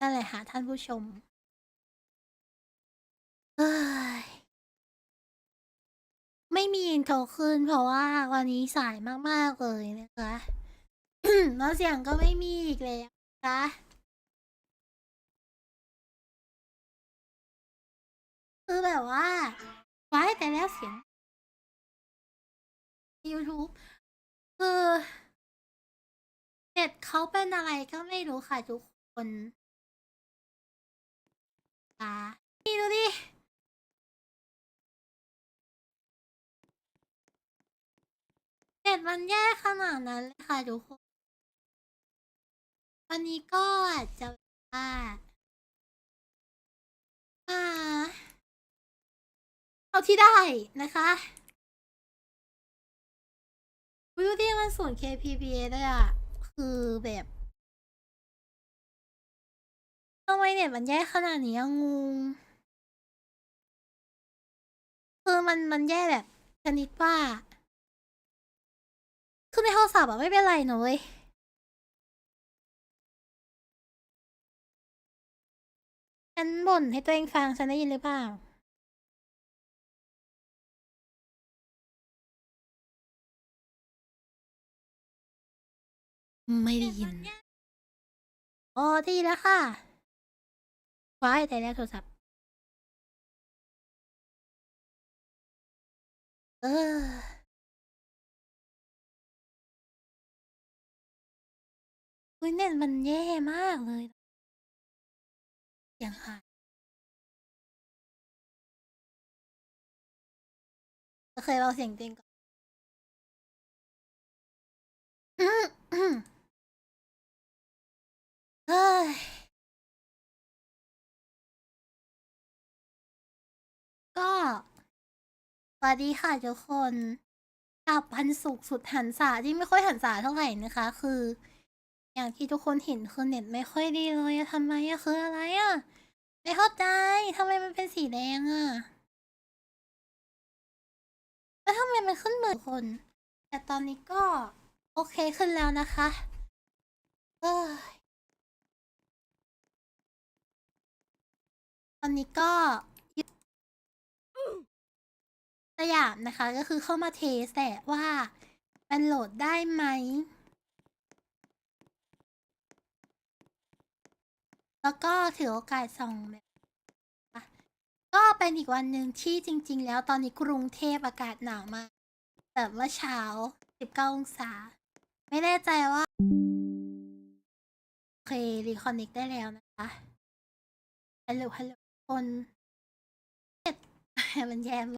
นั่นแหละค่ะท่านผู้ชมเอ้ยไม่มีอินโทรขึ้นเพราะว่าวันนี้สายมาก ๆ เลยนะคะ แล้วเสียงก็ไม่มีอีกเลยนะคะคือแบบว่าไว้แต่แล้วเสียง YouTube คือเน็ตเขาเป็นอะไรก็ไม่รู้ค่ะทุกคน อ่านี่ดูดิ เน็ตมันแย่ขนาดนั้นเลยค่ะทุกคน วันนี้ก็อาจจะว่าอ่า เอาที่ได้นะคะวิวที่มันศูน KPPA ด้วยอะคือแบบ ทำไมเน็ตมันแย่ขนาดนี้อะงง คือมันมันแย่แบบชนิดว่า คือในโทรศัพท์อะไม่เป็นไรนะเว้ยฉันบ่นให้ตัวเองฟังฉันได้ยินหรือเปล่าไม่ได้ยิน อ๋อได้ยินแล้วค่ะ ว้ายแต่แล้วโทรศัพท์ เออเฮ้ยเน็ตมันแย่มากเลยอย่างหายเคยเราเสียงเต็งก่อน สวัสดีค่ะทุกคนกับพันสุขสุดหันษาที่ไม่ค่อยหันษาเท่าไหร่นะคะ คือ อย่างที่ทุกคนเห็นคือเน็ตไม่ค่อยดีเลยอะทำไมอะคืออะไรอะไม่เข้าใจทำไมมันเป็นสีแดงอะแล้วทำไมมันขึ้นเหมือนคน แต่ตอนนี้ก็ โอเคขึ้นแล้วนะคะเอ้ยตอนนี้ก็ สยามนะคะ ก็คือเข้ามาเทสแหละว่า มันโหลดได้ไหม แล้วก็ถือโอกาสส่องแบบก็เป็นอีกวันหนึ่งที่จริง ๆ แล้วตอนนี้กรุงเทพอากาศหนาวมากแบบว่าเช้า 19 องศา ไม่แน่ใจว่า โอเค รีคอนเน c t ได้แล้วนะคะ ฮัลโหล ฮัลโหล คนเน็ตมันแย่